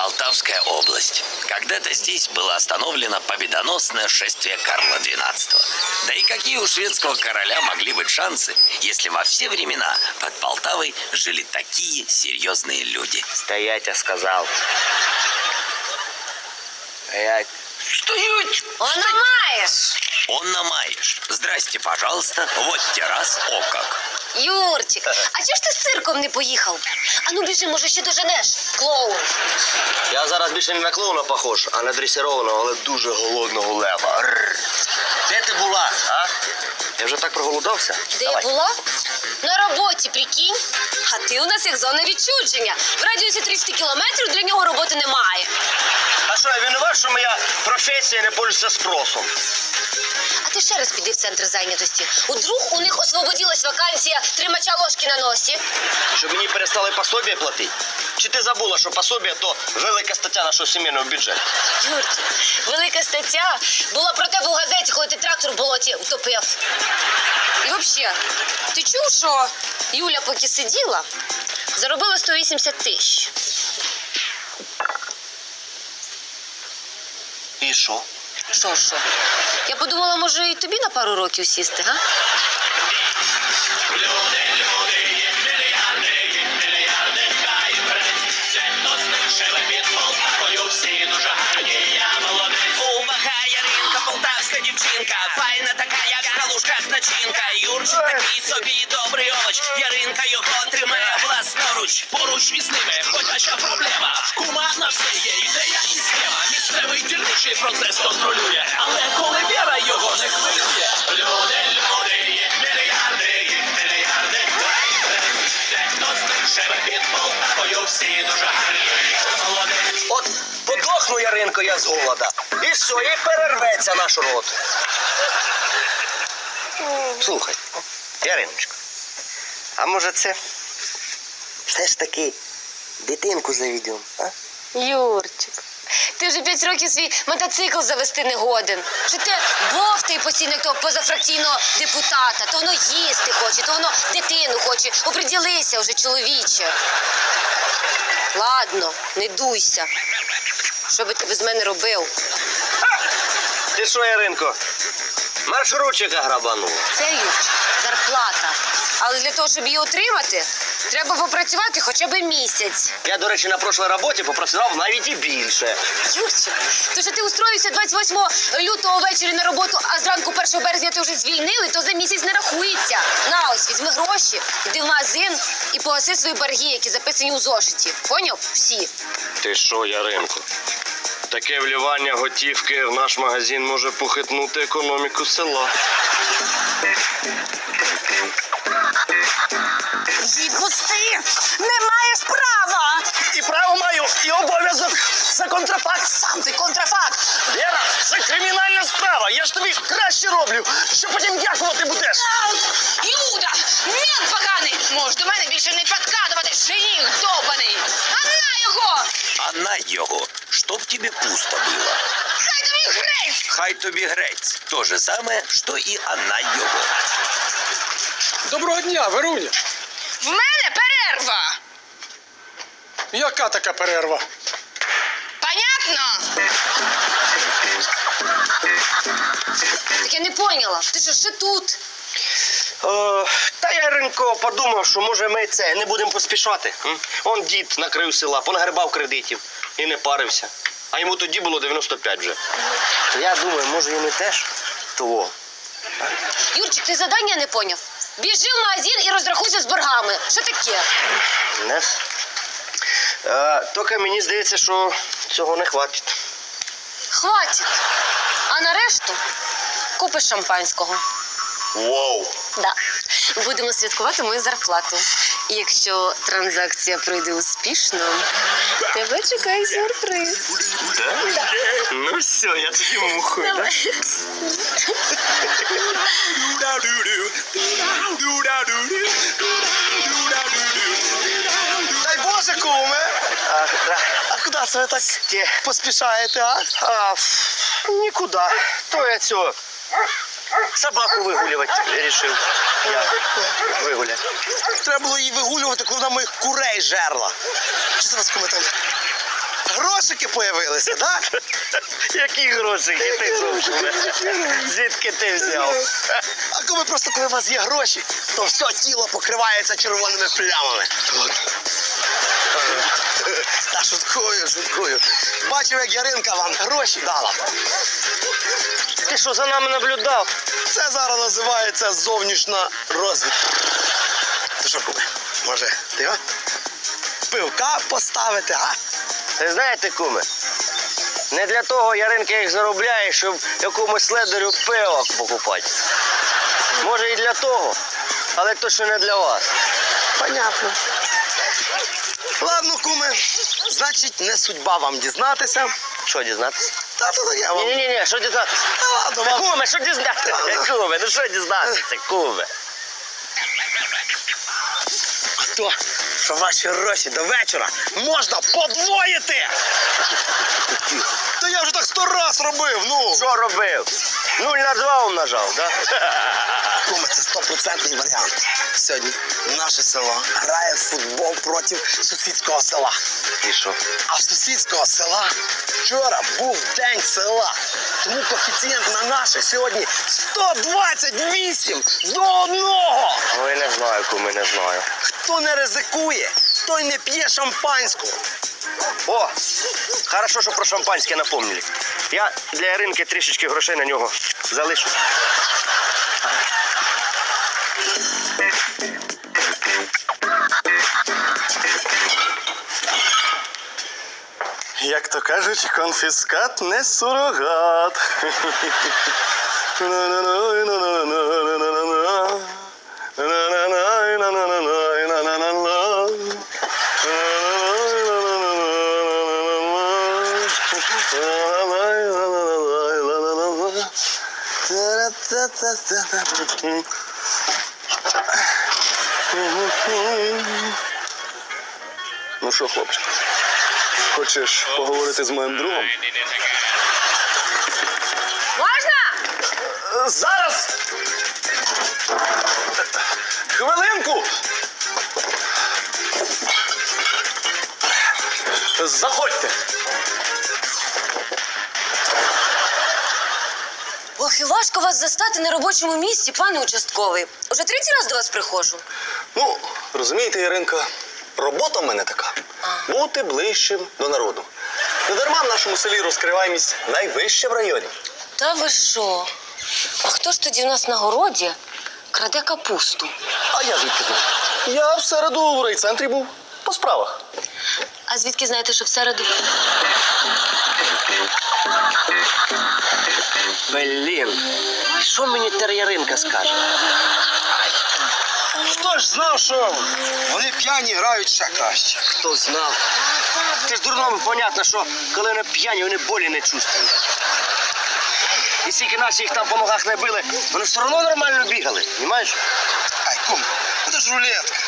Полтавская область. Когда-то здесь было остановлено победоносное шествие Карла XII. Да и какие у шведского короля могли быть шансы, если во все времена под Полтавой жили такие серьезные люди? Стоять, я сказал. Стоять. Стоять! Вона маєш. Он намаешь. Здрасте, пожалуйста. Вот террас, о как. Юрчик, а чого ж ти з цирком не поїхав? А ну біжи, може ще доженеш. Клоун. Я зараз більше не на клоуна похож, а на дресированого, але дуже голодного лева. Де ти була, а? Я вже так проголодався. Де Давай. я була? На роботі, прикинь. А ти у нас як зона відчудження. В радіусі 30 кілометрів для нього роботи немає. А що, я винуват, що моя професія не пользується спросом? Ти ще раз піди в центр зайнятості. Удруг у них освободилась вакансія тримача ложки на носі. Щоб мені перестали пособія платити? Чи ти забула, що пособія то велика стаття нашого сімейного бюджету? Юрчик, велика стаття була про тебе в газеті, коли ти трактор в болоті втопив. І взагалі, ти чув, що Юля поки сиділа, заробила 180 тисяч. І що? Що, що? Я подумала, може, і тобі на пару років сісти, га? Увага, Яринка, полтавська дівчинка, файна така, як в калушках начинка. Юрчик такий собі добрий овоч. Яринка його тримає власноруч. Поруч із ними ходяча проблема. Кума на все є ідея і схема. Місцевий дільничий процес контролює. Але коли віра його не хвилює. Люди, люди, їх мільярди, їх мільярди. Де хто з них живе під Полтавою, всі дуже гарні. От подохну Яринко я з голода. І все, і перерветься наш рот. Слухай, Яриночко, а може це все ж таки дитинку заведемо, а? Юрчик, ти вже 5 років свій мотоцикл завести не годен. Що ти бовтай постійно як того позафракційного депутата, то воно їсти хоче, то воно дитину хоче. Оприділися вже, чоловіче. Ладно, не дуйся. Що би ти без мене робив? Ти що, Яринко? Маршрутчика грабанув. Це Юрчик, зарплата. Але для того, щоб її отримати, треба попрацювати хоча б місяць. Я, до речі, на прошлій роботі попрацював навіть і більше. Юрчик, то що ти устроївся 28 лютого ввечері на роботу, а зранку 1 березня ти вже звільнили, то за місяць не рахується. На ось, візьми гроші, йди в магазин і погаси свої борги, які записані у зошиті. Поняв? Всі. Ти що, Яринко? Таке вливання готівки в наш магазин може похитнути економіку села. Відпусти! Не маєш права! І право маю, і обов'язок. Це контрафакт. Сам ти контрафакт! Віра, це кримінальна справа. Я ж тобі краще роблю, тобі грець. То же самое, что и она його. Доброго дня, Веруня. В мене перерва! Яка така перерва? Понятно? Так я не поняла. Ти що, ще тут? О, та я Ринко подумав, що може ми це не будемо поспішати. м? Он дід накрив села, понагребав кредитів і не парився. А йому тоді було 95 вже. Я думаю, може ми теж того. Юрчик, ти завдання не поняв. Біжи в магазин і розрахуйся з боргами. Що таке? Не? Е, тільки мені здається, що цього не хватить. Хватить. А на решту купиш шампанського. Вау! Да. Будемо святкувати мою зарплату. І якщо транзакція пройде успішно, тебе чекає сюрприз. Да? Ну все, я тоді мухою. Да? Дай Боже, куме! А, да. А куди це ви так поспішаєте, а? а, ф, нікуди. То я цього собаку вигулювати вирішив. Я вигуляти. Треба було її вигулювати, коли вона моїх курей жерла. Що це у вас куме там? грошики появилися, так? Які грошики ти? Звідки ти взяв? А коли просто коли у вас є гроші, то все тіло покривається червоними плямами. Та шуткую, шуткую. Бачив, як Яринка вам гроші дала. Ти що за нами наблюдав? Це зараз називається зовнішня розвідка. Ти що, куме? Може, ти а? Пивка поставити, а? Ви знаєте, куме? Не для того Яринка їх заробляє, щоб якомусь ледерю пиво покупати. Може і для того, але точно не для вас. Понятно. Ладно, куме, значить, не судьба вам дізнатися. Що дізнатися? Та то таке вам. Ні-ні-ні, що дізнатися? Та ладно вам. Куме, що дізнатися? Куме, ну що дізнатися, куме? То, що ваші гроші до вечора можна подвоїти. Та я вже так сто раз робив, ну. Що робив? Нуль на два умножав, да? Стопроцентний варіант. Сьогодні наше село грає в футбол проти сусідського села. І що? А в сусідського села вчора був день села. Тому коефіцієнт на наше сьогодні 128 до одного. Ой, не знаю, куме, не знаю. Хто не ризикує, той не п'є шампанську. О, хорошо, що про шампанське напомнили. Я для Яринки трішечки грошей на нього залишу. Як то кажуть, конфіскат не сурогат. Ну що, хлопче, хочеш поговорити з моїм другом? Можна? Зараз! Хвилинку! Заходьте! Ох, і важко вас застати на робочому місці, пане участковий. Уже третій раз до вас приходжу. Ну, розумієте, Іринка, робота в мене така. Бути ближчим до народу. Не дарма в нашому селі розкриваємість найвище в районі. Та ви що? А хто ж тоді в нас на городі краде капусту? А я звідки знаю? Я в середу в райцентрі був по справах. А звідки знаєте, що в середу? Блін, що мені тер Яринка скаже? Хто ж знав, що вони п'яні грають ще краще. Хто знав? Ти ж дурному понятно, що коли вони п'яні, вони болі не чувствують. І скільки нас їх там по ногах не били, вони все одно нормально бігали, розумієш? Ай, кум, це ж рулетка.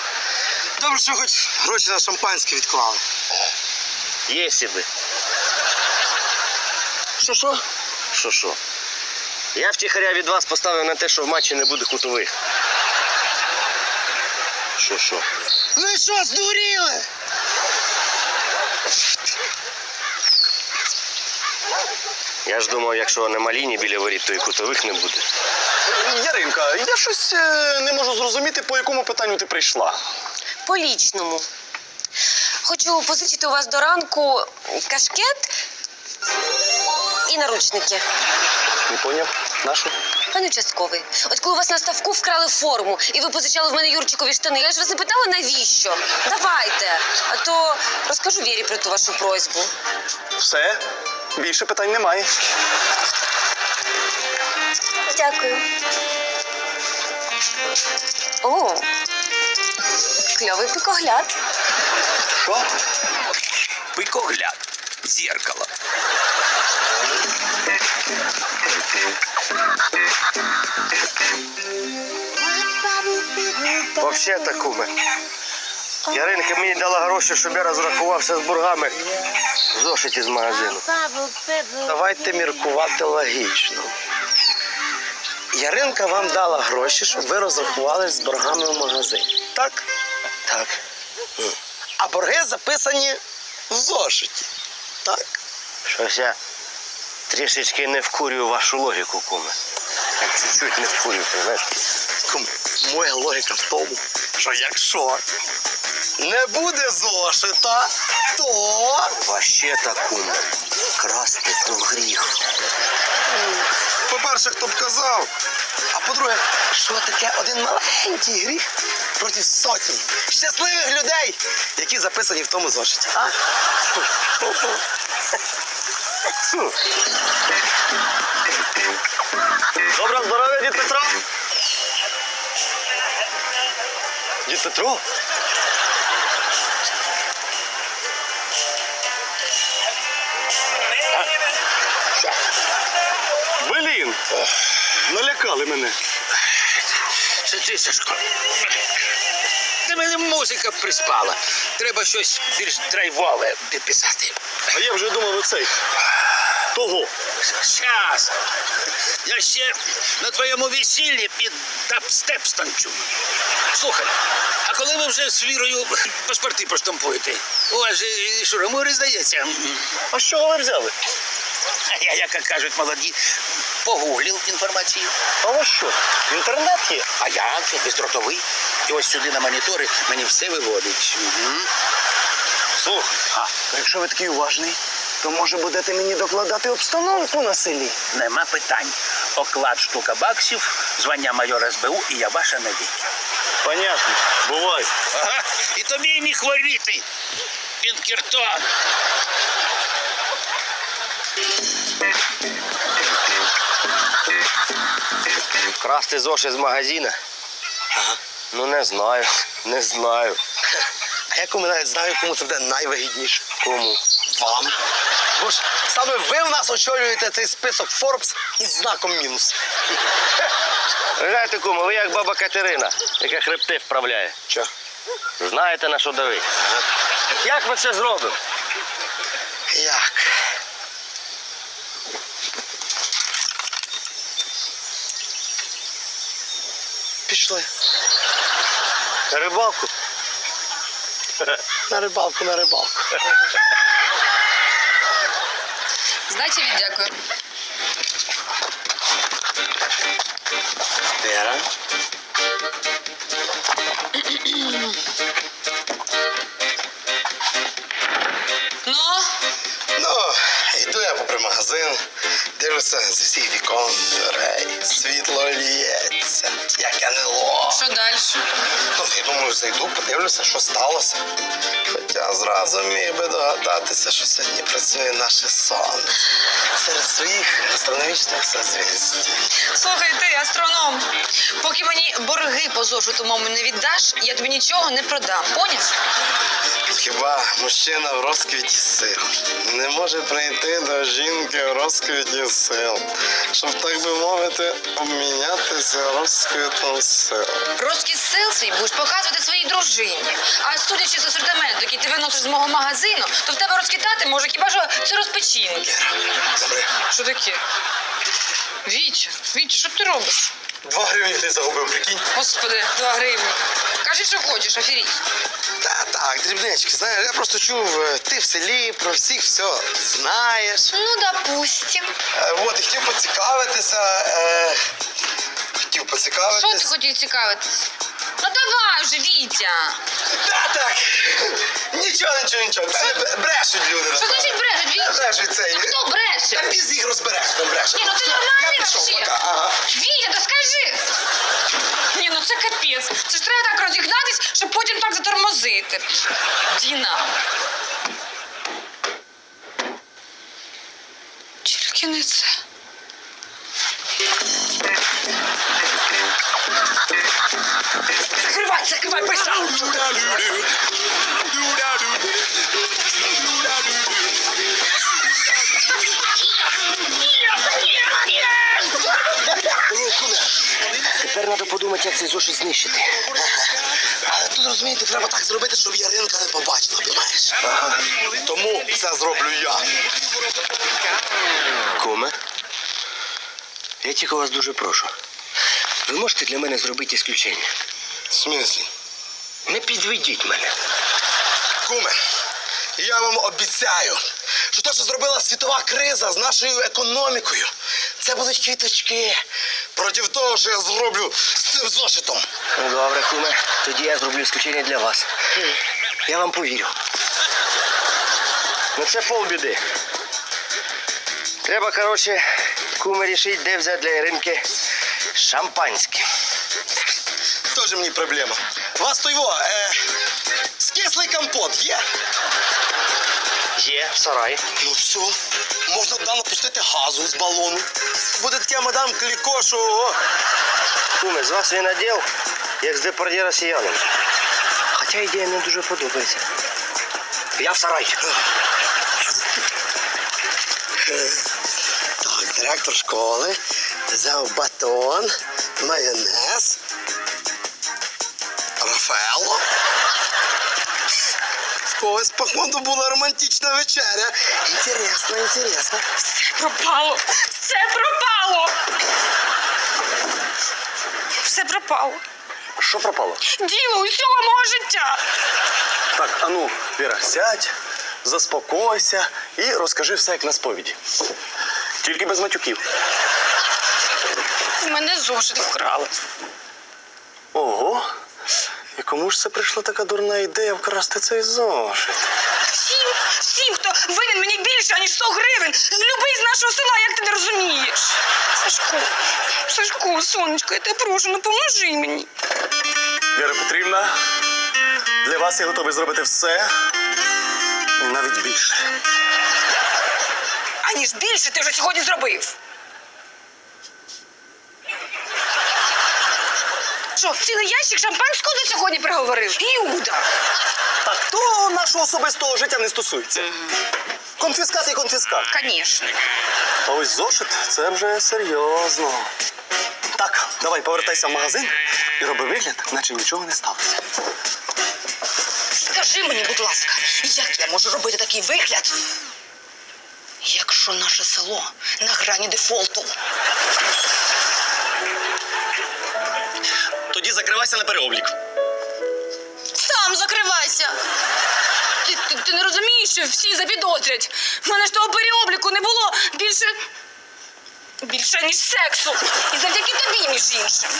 Добре, що хоч гроші на шампанське відклали. Єсі би. Що що? Що що? Я втіхаря від вас поставив на те, що в матчі не буде кутових. Що що? Ви що, здуріли? Я ж думав, якщо нема лінії біля воріт, то і кутових не буде. Яринка, я щось е, не можу зрозуміти, по якому питанню ти прийшла. По лічному. Хочу позичити у вас до ранку кашкет і наручники. Не поняв? Нашу? Пане участковий, от коли у вас на ставку вкрали форму, і ви позичали в мене Юрчикові штани, я ж вас не питала навіщо? Давайте. А то розкажу Вірі про ту вашу просьбу. Все, більше питань немає. Дякую. О, кльовий пикогляд. Що? Пикогляд. Зеркало. Взагалі куме. Яринка мені дала гроші, щоб я розрахувався з боргами в зошиті з магазину. Давайте міркувати логічно. Яринка вам дала гроші, щоб ви розрахувалися з боргами в магазині. Так? Так. А борги записані в зошиті. Так. Щось я трішечки не вкурюю вашу логіку, куме. Чуть-чуть не вкурюю, знаєш. Кум, моя логіка в тому, що якщо не буде зошита, то. Ваще так, куме. Красти то гріх. По-перше, хто б казав. А по-друге, що таке один маленький гріх проти сотень щасливих людей, які записані в тому зошиті. А? Доброго здоров'я, дід Петро. Дід Петро? Блін, налякали мене. Це ти, Сашко. Та мене музика приспала. Треба щось більш драйвове підписати. А я вже думав оцей. Того. Щас. Я ще на твоєму весіллі під дабстеп станчу. Слухай, а коли ви вже з вірою паспорти проштампуєте? У вас же шурамури, здається. А чого ви взяли? Я, як кажуть молоді, погуглив інформацію. А у що? Інтернет є? А я що, бездротовий. І ось сюди на монітори мені все виводить. Угу. Слухай, А, Якщо ви такий уважний, то може будете мені докладати обстановку на селі. Нема питань. Оклад штука баксів, звання майора СБУ і я ваша навіки. понятно. Бувай. Ага, і тобі не хворіти. Пінкертон. Красти зошит з магазина? Ну не знаю. Не знаю. А я кому навіть знаю, кому це буде найвигідніше. Кому? Вам. Бо ж саме ви в нас очолюєте цей список Forbes із знаком мінус. Ви знаєте, кому, ви як баба Катерина, яка хребти вправляє. Що? Знаєте на що давить. Як ми це зробимо? Як? Пішли. На рибалку? На рибалку, на рибалку. Здачі віддякую. Вера. Ну, Ну, йду я попри магазин, дивлюся з усіх вікон, дверей, світло ліється, як НЛО. що далі? Думаю, зайду, подивлюся, що сталося. Хоча зразу міг би догадатися, що сьогодні працює наше сонце серед своїх астрономічних созвіздь. Слухай, ти, астроном, поки мені борги по зошиту мому не віддаш, я тобі нічого не продам. Поняв? Хіба мужчина в розквіті сил не може прийти до жінки в розквіті сил, щоб так би мовити, обмінятися розквітом сил. Розкіс сил свій будеш показувати своїй дружині. А судячи з асортименту, який ти виносиш з мого магазину, то в тебе розкитати може хіба що це розпечінки. Що таке? Вітя, Вітя, що ти робиш? Два гривні ти загубив, прикинь. Господи, два гривні. Кажи, що хочеш, аферіст. Та так, дрібнички, знаєш, я просто чув, е, ти в селі про всіх все знаєш. Ну, допустим. Е, От, і хотів поцікавитися. Е, хотів Що ти поцікавитися. хотів цікавитись? Ну давай вже, Вітя. Та так. Нічого, нічого, нічого. Це брешуть люди. Що значить брешуть, Вітя? Брешуть цей. А хто бреше? Та піз їх розбереш, хто бреше. Ні, ну ти Все, нормальний Я пішов, вообще? пока. Ага. Вітя, та скажи. Ні, ну це капець. Це ж треба так розігнатись, щоб потім так затормозити. Діна. Тільки не це. Закривай, закривай, писав. Тепер треба подумати, як цей зошит знищити. Але тут розумієте, треба так зробити, щоб Яринка не побачила, розумієш? Тому це зроблю я. Куме, я тільки вас дуже прошу. Ви можете для мене зробити ісключення? В смислі? Не підведіть мене. Куме, я вам обіцяю, що те, що зробила світова криза з нашою економікою, це будуть квіточки проти того, що я зроблю з цим зошитом. Ну добре, куме, тоді я зроблю ісключення для вас. Я вам повірю. Ну це полбіди. Треба, коротше, куме рішити, де взяти для Іринки шампанське. Тоже мені проблема. У вас то його, е, скислий компот є? Є, в сараї. Ну все, можна туди напустити газу з балону. Буде таке мадам Кліко, що ого. Куме, з вас він наділ, як з депардє росіянин. Хоча ідея мені дуже подобається. Я в сарай. Так, директор школи взяв батон, майонез, Рафаело. В когось, походу, була романтична вечеря. Інтересно, інтересно. Все Пропало! Все пропало! Все пропало. Що пропало? Діло усього мого життя. Так, ану, Віра, сядь, заспокойся і розкажи все як на сповіді. Тільки без матюків. З мене зошит вкрали. Ого. І кому ж це прийшла така дурна ідея вкрасти цей зошит? Всім, всім, хто винен мені більше, ніж 100 гривень. Любий з нашого села, як ти не розумієш. Сашко, Сашко, сонечко, я тебе прошу, ну поможи мені. Віра Петрівна, для вас я готовий зробити все. І навіть більше. Аніж більше ти вже сьогодні зробив. Що, цілий ящик шампанського за сьогодні приговорив? Іуда. Так, то нашого особистого життя не стосується. Конфіскат і конфіскат. Звісно. А ось зошит це вже серйозно. Так, давай повертайся в магазин і роби вигляд, наче нічого не сталося. Скажи мені, будь ласка, як я можу робити такий вигляд, якщо наше село на грані дефолту? Закривайся на переоблік. Сам закривайся. Ти, ти, ти не розумієш, що всі запідозрять. У мене ж того переобліку не було більше. більше, ніж сексу. І завдяки тобі, між іншим.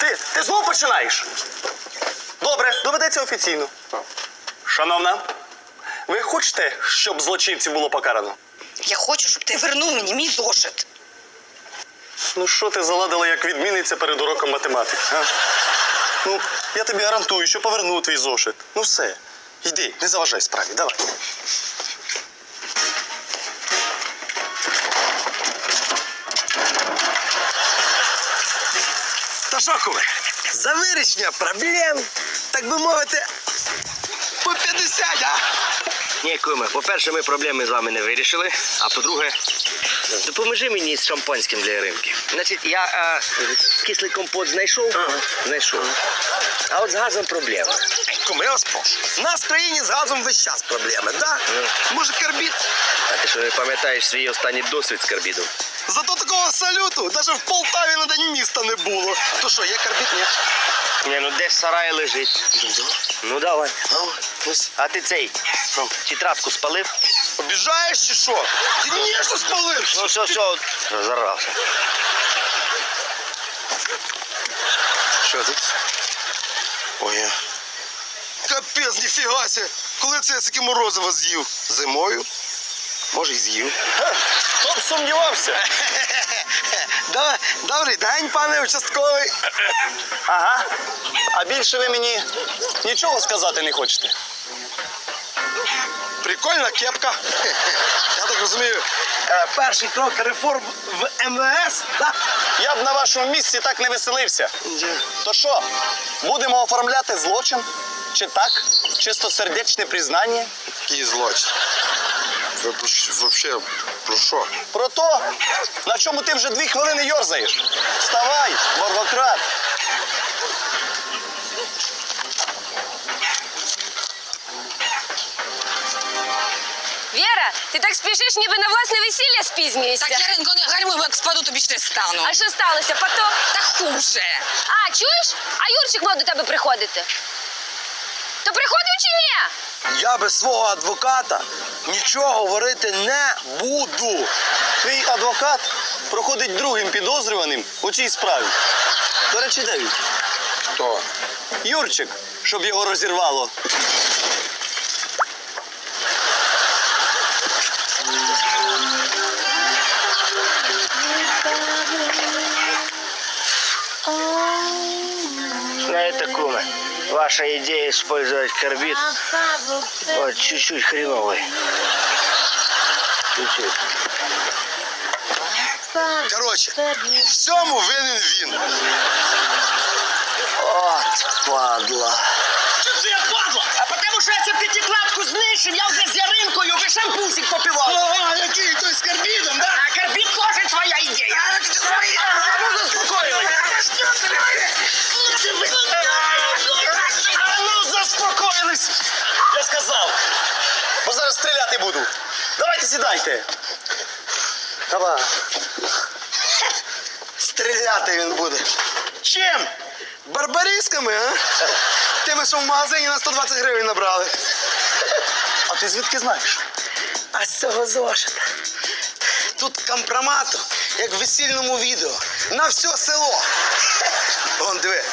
Ти, ти знову починаєш? Добре, доведеться офіційно. Шановна, ви хочете, щоб злочинців було покарано? Я хочу, щоб ти вернув мені мій зошит. Ну що ти заладила, як відміниться перед уроком математики? А? Ну, я тобі гарантую, що поверну твій зошит. Ну все, йди, не заважай справі, давай. Та що, куме, за вирішення проблем, так би мовити, по 50, а? Ні, куме, по-перше, ми проблеми з вами не вирішили. А по-друге, допоможи мені з шампанським для Іринки. Значить, я а, кислий компот знайшов. Знайшов. А от з газом проблема. Я вас прошу. У нас в країні з газом весь час проблеми, да? Може, карбід? А ти що не пам'ятаєш свій останній досвід з карбідом? Зато такого салюту навіть в Полтаві на день міста не було. То що, є карбід? Ні. Ні, ну де ж сарай лежить? Ну давай. А ти цей тетрадку спалив? Обіжаєш чи що? Ти ні, що спалив. Ну все, все, розорвався. Що тут? Ой. Капець, ніфіга ся. Коли це я таке морозиво з'їв? Зимою? Може, і з'їв. Хто б сумнівався? Да, добрий день, пане участковий. Ага. А більше ви мені нічого сказати не хочете? Прикольна кепка. Я так розумію, е, перший крок реформ в МВС. Да? Я б на вашому місці так не веселився. То що, будемо оформляти злочин? Чи так? Чистосердечне признання? Який злочин. Ви взагалі про що? Про то, на чому ти вже дві хвилини йорзаєш. Вставай, боргократ. Віра, ти так спішиш, ніби на власне весілля спізнюєшся. Так, Яринко, не гальмуй, як спаду, тобі ще стану. А що сталося? Потоп? Та хуже. А, чуєш? А Юрчик мав до тебе приходити. То приходив чи ні? Я без свого адвоката нічого говорити не буду. Твій адвокат проходить другим підозрюваним у цій справі. До речі, де він? Хто? Юрчик, щоб його розірвало. Знаете, куме, ваша идея использовать карбид вот чуть-чуть хреновый. Чуть-чуть. Коротше, в цьому винен він. От падла. Що це я падла? А потому що я цю п'ятикладку знищив, я вже з яринкою ви шампусик попивав. Ага, який той з карбідом, да? А карбід теж твоя ідея. Ну, сідайте. Давай. Стріляти він буде. Чим? Барбарісками, а? Тими, що в магазині на 120 гривень набрали. А ти звідки знаєш? А з цього зошита. Тут компромату, як в весільному відео. На все село. Вон, диви.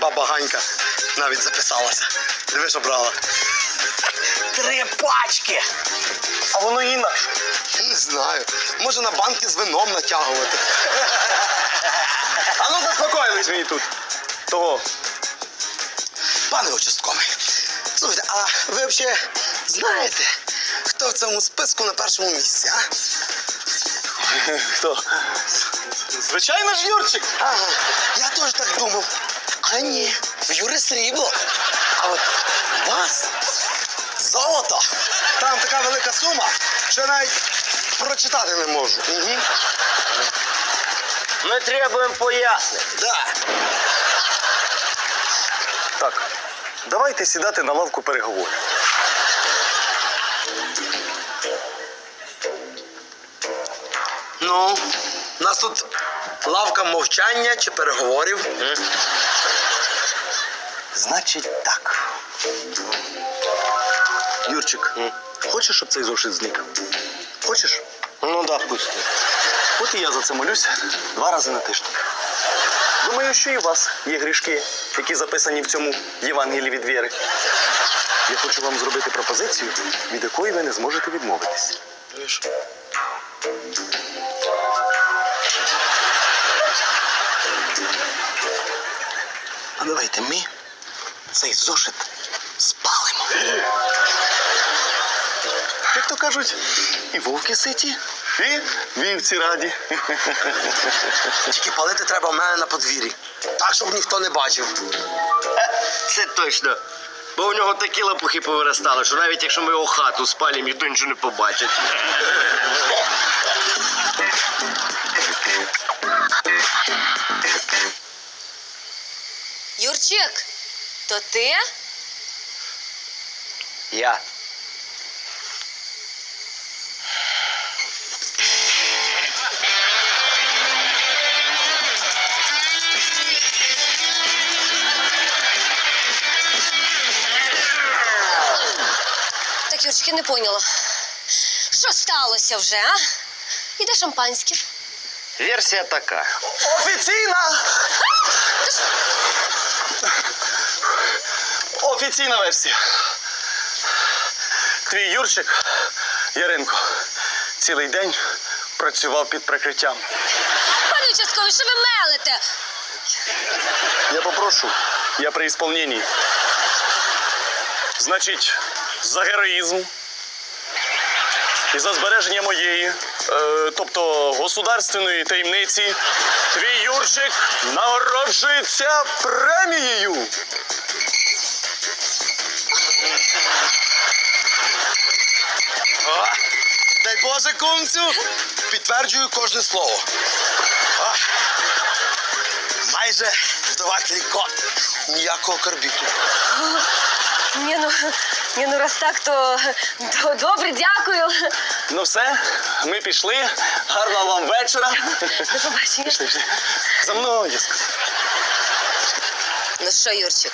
Баба Ганька навіть записалася. Диви, що брала. Три пачки. А воно і наше. Не знаю. Може на банки з вином натягувати. А ну заспокоїлись мені тут. Того. Пане участковий, слухайте, а ви взагалі знаєте, хто в цьому списку на першому місці, а? Хто? Звичайно ж, Юрчик. Ага, я теж так думав. А ні, в Юри срібло. А от вас золото. Там така велика сума, що я навіть прочитати не можу. Угу. Ми требуємо пояснень. Да. Так, давайте сідати на лавку переговорів. Ну, у нас тут лавка мовчання чи переговорів. Значить так. Юрчик, хочеш, щоб цей зошит зник? Хочеш? Ну да, пусть. От і я за це молюсь два рази на тиждень. Думаю, що і у вас є грішки, які записані в цьому Євангелії від віри. Я хочу вам зробити пропозицію, від якої ви не зможете відмовитись. А давайте ми цей зошит спалимо. Як то кажуть, і вовки ситі, і вівці раді. Тільки палити треба в мене на подвір'ї. Так, щоб ніхто не бачив. Це точно. Бо у нього такі лапухи повиростали, що навіть якщо ми його хату спалимо, ніхто нічого не побачить. Юрчик, то ти? Я. Я не поняла. Що сталося вже, а? Іде шампанське. Версія така. Офіційна! Офіційна версія. Твій Юрчик, Яринко, цілий день працював під прикриттям. Пане участковий, що ви мелите? Я попрошу, я при ісполненні. Значить, за героїзм і за збереження моєї, е, тобто государственної таємниці, твій Юрчик нагороджується премією. О, дай Боже, кумцю, підтверджую кожне слово. Майже вдова кліко. Ніякого карбіту. Ні, ну, ні, ну раз так, то, то добре, дякую. Ну все, ми пішли. Гарного вам вечора. До побачення. Пішли, пішли. За мною. Ну що, Юрчик,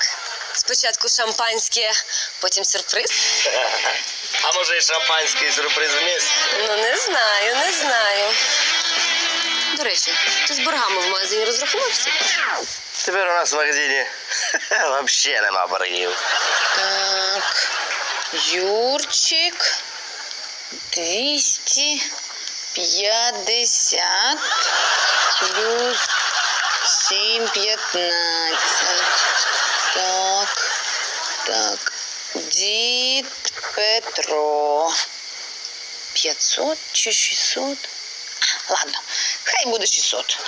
Спочатку шампанське, потім сюрприз. А може і шампанський сюрприз вміст? Ну, не знаю, не знаю. До речі, ти з боргами в магазині розрахувався? Тепер у нас в магазині взагалі нема боргів. Так, Юрчик, 250 плюс 7, 15. Так, так, дід Петро. 500 чи 600? А, Ладно, хай буде 600.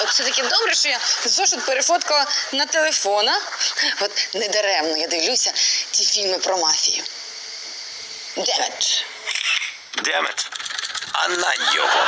От все-таки добре, що я зошит перефоткала на телефона. От недаремно я дивлюся ті фільми про мафію. Демет. Демет. А на його.